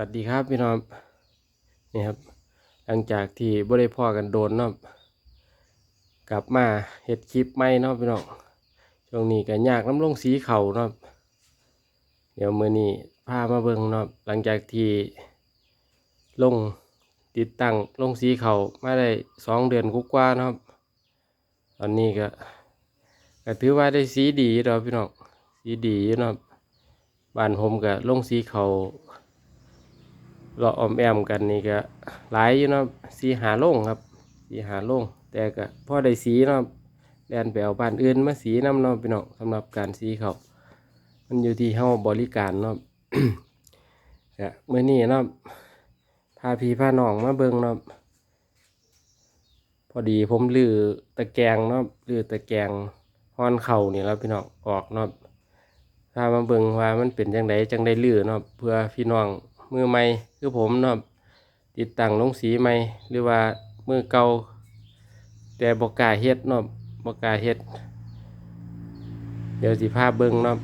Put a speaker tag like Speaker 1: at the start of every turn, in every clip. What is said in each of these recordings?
Speaker 1: วัสดีครับพี่น้องนี่ครับ หลังจากที่บ่ได้พ่อกันโดนเนาะกลับมาเฮ็ดคลิปใหม่เนาะพี่น้องช่วงนี้ก็ยากน้ำลงสีเข่าเนาะเดี๋ยวมือนี้พามาเบิ่งเนาะหลังจากที่ลงติดตั้งลงสีเข่ามาได้สองเดือนกว่าๆเนาะตอนนี้ก็ก็ถือว่าได้สีดีเนาะพี่น้องสีดีเนาะบ้านผมก็ลงสีเข่า เราะออมแอมกันนี่ก็หลายอยู่เนาะสีหาโล่งครับสีหาโล่งแต่ก็พ่อได้สีเนาะแดนไปเอาบ้านอื่นมาสีน้ำเนาะพี่น้องสำหรับการสีเขามันอยู่ที่เฮาบริการเนาะก็เมื่อนี้เนาะพาพี่พาน้องมาเบิ่งเนาะพอดีผมลือตะแกรงเนาะลือตะแกรงห้อนเข่านี่แล้วพี่น้องออกเนาะพามาเบิ่งว่ามันเป็นจังไดจังได้ลือเนาะเพื่อพี่น้อง มือใหม่คือผมเนาะติดตั้งลงสีใหม่หรือว่ามือเก่าแต่บกล้าเฮ็ดเนาะบกล้าเฮ็ด เดี๋ยวสิพาพเบิ่งเนาะ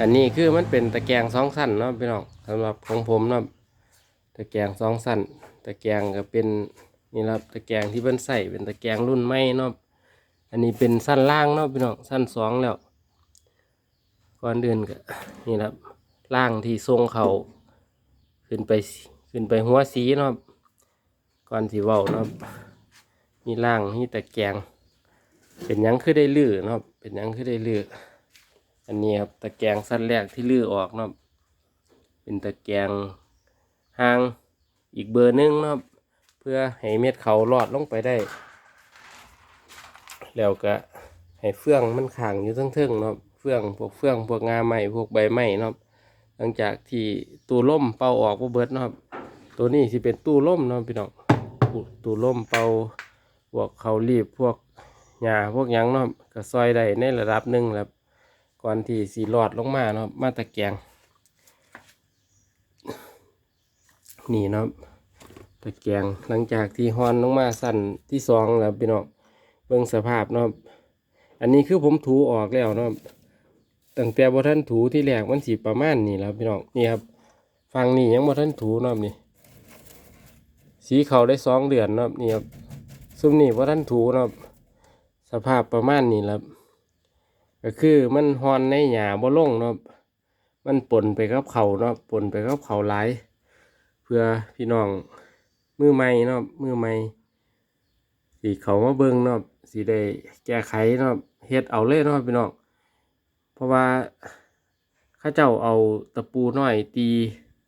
Speaker 1: อันนี้คือมันเป็นตะแกรงสองสั้นเนาะพี่น้องสำหรับของผมเนาะตะแกรงสองสั้นตะแกรงก็เป็นนี่ครับตะแกรงที่เพิ่นใส่เป็นตะแกรงรุ่นใหม่เนาะอันนี้เป็นสั้นล่างเนาะพี่น้องสั้นสองแล้วก่อนเดินก็นี่ครับล่างที่ทรงเขา ขึ้นไปขึ้นไปหัวสีเนาะก่อนสีเว้าเนาะมีล่างมีตะแกงเป็นยังคือได้ลือเนาะเป็นยังคือได้ลืออันนี้ครับตะแกงสั้นแรกที่ลือออกเนาะเป็นตะแกงห่างอีกเบอร์หนึงเนาะเพื่อให้เม็ดเขารอดลงไปได้ แล้วก็ให้เฟื่องมันขังอยู่ทั้งเทิงๆเนาะเฟื่องพวกเฟื่องพวกงาใหม่พวกใบไม้เนาะ หลังจากที่ตู้ล่มเป่าออกว่าเบิดนะครับ ตัวนี้สิเป็นตู้ล่มนะพี่น้องตู้ตู้ล่มเป่าพวกเขารีบพวกหญ้าพวกยังเนาะก็ซอยได้ในระดับหนึ่งแล้วก่อนที่สีหลอดลงมาเนาะมาตะแกงนี่เนาะตะแกงหลังจากที่ฮอนลงมาสั้นที่สองแล้วพี่น้องเบิ่งสภาพเนาะอันนี้คือผมถูออกแล้วเนาะ ตั้งแต่บ่ท่านถูที่แรกมันสีประมาณนี้แล้วพี่น้องนี่ครับฟังนี่ยังบ่ท่านถูเนาะนี่ สีเขาได้สองเดือนเนาะนี่ครับซุ้มนี่บ่ท่านถูเนาะสภาพประมาณนี้แหล้วก็คือมันฮอนในหญ้าบ่ลงเนาะมันปนไปกับเขาเนาะปนไปกับเขาหลายเพื่อพี่น้องมือใหม่เนาะมือใหม่สีเขามาเบิ่งเนาะสีได้แก้ไขเนาะเฮ็ดเอาเลยเนาะพี่น้อง เพราะว่าข้าเจ้าเอาตะปูน้อยตี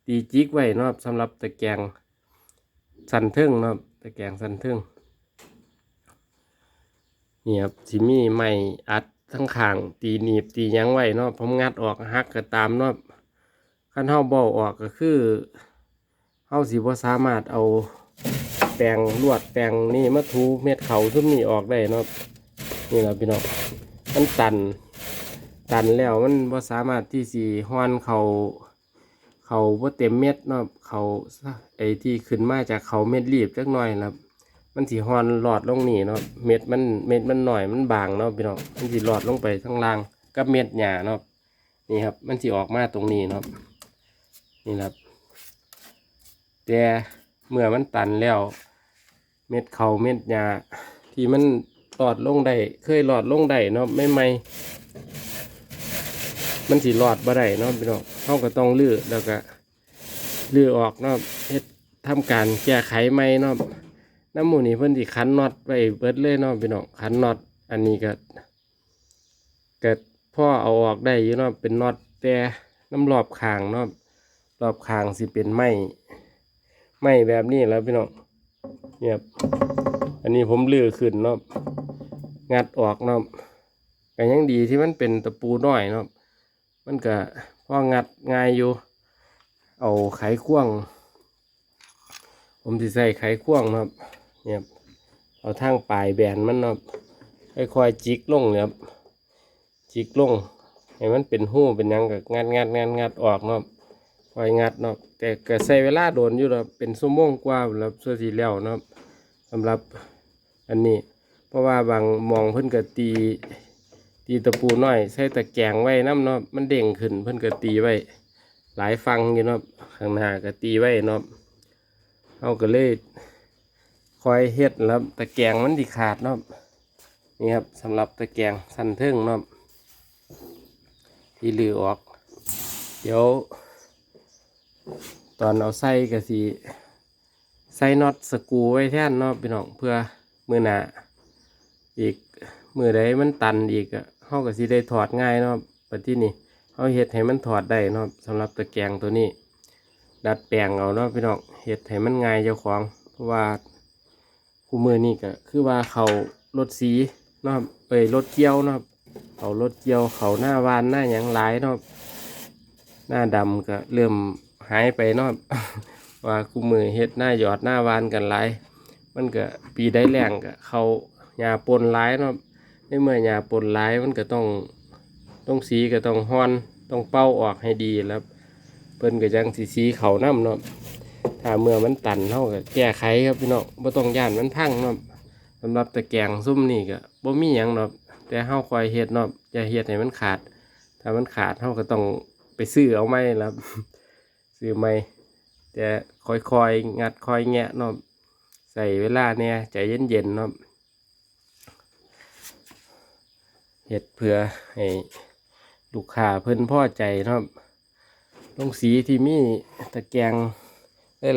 Speaker 1: ตีจิกไว้เนาะสำหรับตะแกงสันเทิงเนาะตะแกงสันเทิงนี่ครับสิมีไม้อัดทั้งขางตีหนีบตียังไว้เนาะผมงัดออกหักก็ตามเนาะขั้นเฮาเบาออกก็คือเฮาสิบ่สามารถเอาแปรงลวดแปรงนี่มาทูเม็ดเขาซุ่มนี่ออกได้เนาะนี่แหละพี่น้องมันตัน ตันแล้วมันบ่สามารถที่สีห้อนเขาเขาบ่เต็มเม็ดเนาะเขาไอ้ที่ขึ้นมาจากเขาเม็ดรีบจักหน่อยนะครับ มันสีห้อนหลอดลงนี่เนาะเม็ดมันเม็ดมันหน่อยมันบางเนาะพี่น้องมันสีหลอดลงไปข้งล่างกับเม็ดหญ้าเนาะนี่ครับ มันสีออกมาตรงนี้เนาะนี่ครับ แต่เมื่อมันตันแล้ว เม็ดเขาเม็ดหญ้าที่มันหลอดลงได้เคยหลอดลงได้เนาะไม่ไม่ มันสิรอดบ่ได้เนาะพี่น้องเขาก็ต้องลื้อแล้วก็ลื้อออกเนาะเฮ็ดทำการแก้ไขใหม่เนาะน้ำหมูนี่เพิ่นสิขันน็อตไว้เบิดเลยเนาะพี่น้องขันน็อตอันนี้ก็ก็พ่อเอาออกได้อยู่เนาะเป็นน็อตแต่น้ำรอบคางเนาะรอบคางสิเป็นไม้ไม้แบบนี้แล้วพี่น้องเนี่ยอันนี้ผมลื้อขึ้นเนาะงัดออกเนาะก็ยังดีที่มันเป็นตะปูน้อยเนาะ มันก็พองัดง่ายอยู่ เอาไขควง ผมสิใส่ไขควงนะครับเนี่ยเอาทางปลายแบนมันนะครับค่อยๆจิกลงเนี่ยครับจิกลงให้มันเป็นหู้เป็นยังกับงัดงัดงัดงัดออกเนาะค่อยงัดเนาะแต่ก็ใช้เวลาโดนอยู่เนาะเป็นชั่วโมงกว่าแล้วส่วนสีแล้วเนาะสำหรับอันนี้ เพราะว่าบางมองเพิ่นก็ตี ตีตะปูน้อยใส่ตะแกรงไว้น้ำเนาะมันเด้งขึ้นเพิ่นก็ตีไว้ หลายฟังอยู่เนาะข้างหน้าก็ตีไว้เนาะเอาก็เลยคอยเฮ็ดแล้วตะแกรงมันสิขาดเนาะนี่ครับสำหรับตะแกรงสันเทิงเนาะที่ลือออก เดี๋ยว ตอนเอาใส่ก็สิใส่น็อตสกูไว้แท่นเนาะพี่น้องเพื่อมือหนาอีกมือใดมันตันอีกอะ เฮาก็สิได้ถอดง่ายเนาะปัจจุบัดนี้เฮาเฮ็ดให้มันถอดได้เนาะสำหรับตะแกรงตัวนี้ ดัดแปลงเอาเนาะพี่น้องเฮ็ดให้มันง่ายเจ้าของเพราะว่าคู่มือนี่ก็คือว่าเขารถสีเนาะเอ้ยรถเกี่ยวเนาะเขารถเกี่ยวเขาหน้าวานหน้าหยังหลายเนาะหน้าดำก็เริ่มหายไปเนาะว่าคู่มือเฮ็ดหน้าหยอดหน้าวานกันหลายมันก็ปีได้แรงก็เขาหญ้าปนหลายเนาะ ในเมื่อหญ้าปนหลายมันก็ต้องต้องสีก็ต้องฮ้อนต้องเป้าออกให้ดีแล้วเพิ่นก็จังสีสีเขาน้ำเนาะถ้าเมื่อมันตันเท่ากับแก้ไขครับพี่น้องบ่ต้องย่านมันพังเนาะสำหรับตะแกรงซุ่มนี่ก็บ่มีหยังเนาะแต่เฮาคอยเฮ็ดเนาะอย่าเฮ็ดให้มันขาด ถ้ามันขาดเฮาก็ต้องไปซื้อเอาใหม่แล้วซื้อใหม่แต่ค่อยๆงัดค่อยแงะเนาะใส่เวลาเนี่ยใจเย็นๆเนาะ เฮ็ดเพื่อให้ลูกค้าเพิ่นพอใจเนาะลงสีที่มีตะแกรง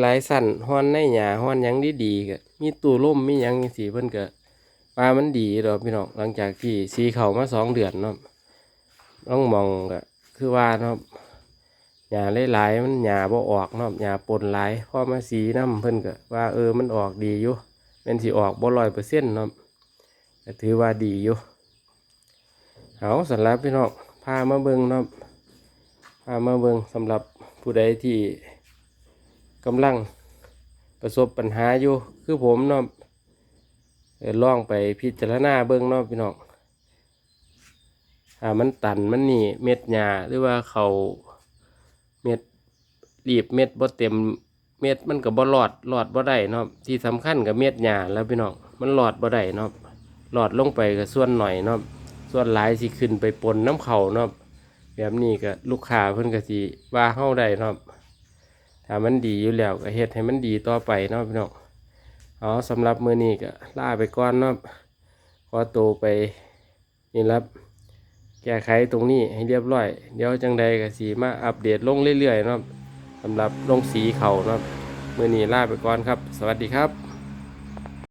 Speaker 1: หลายๆสั่นห้อนในหยาห้อนยังดีดีๆก็มีตู้ร่มมียังสีเพิ่นก็ว่ามันดีดอกพี่น้องหลังจากที่สีเข่ามาสองเดือนเนาะต้องมองก็คือว่าเนาะหยาหลายๆมันหยาบ่ออกเนาะหยาปนหลายพอมาสีน้ำเพิ่นก็ว่าเออมันออกดีอยู่เป็นสีออกบ่ร้อยเปอร์เซ็นต์เนาะถือว่าดีอยู่ เอาสำหรับพี่น้องพามาเบิ่งนะพามาเบิ่งสำหรับผู้ใดที่กำลังประสบปัญหาอยู่ คือผมเนาะเออลองไปพิจารณาเบิ่งเนาะพี่น้องถ้ามันตันมันนี่เม็ดหญ้าหรือว่าเขาเม็ดรีบเม็ดบ่เต็มเม็ดมันก็บ่รอดรอดบ่ได้เนาะที่สำคัญกับเม็ดหญ้าแล้วพี่น้องมันรอดบ่ได้เนาะรอดลงไปก็ส่วนหน่อยเนาะ ส่วนหลายสิขึ้นไปปนน้ำเขาเนาะแบบนี้ก็ลูกค้าเพิ่นก็สิว่าเฮาได้เนาะถ้ามันดีอยู่แล้วก็เฮ็ดให้มันดีต่อไปเนาะพี่น้องเอสำหรับมือนี้ก็ล่าไปก่อนเนาะขอตัวไปนี่ครับแก้ไขตรงนี้ให้เรียบร้อย เดี๋ยวจังใดก็สิมาอัปเดตลงเรื่อยๆเนาะสำหรับลงสีเขาเนาะมือนี้ล่าไปก่อนครับ สวัสดีครับ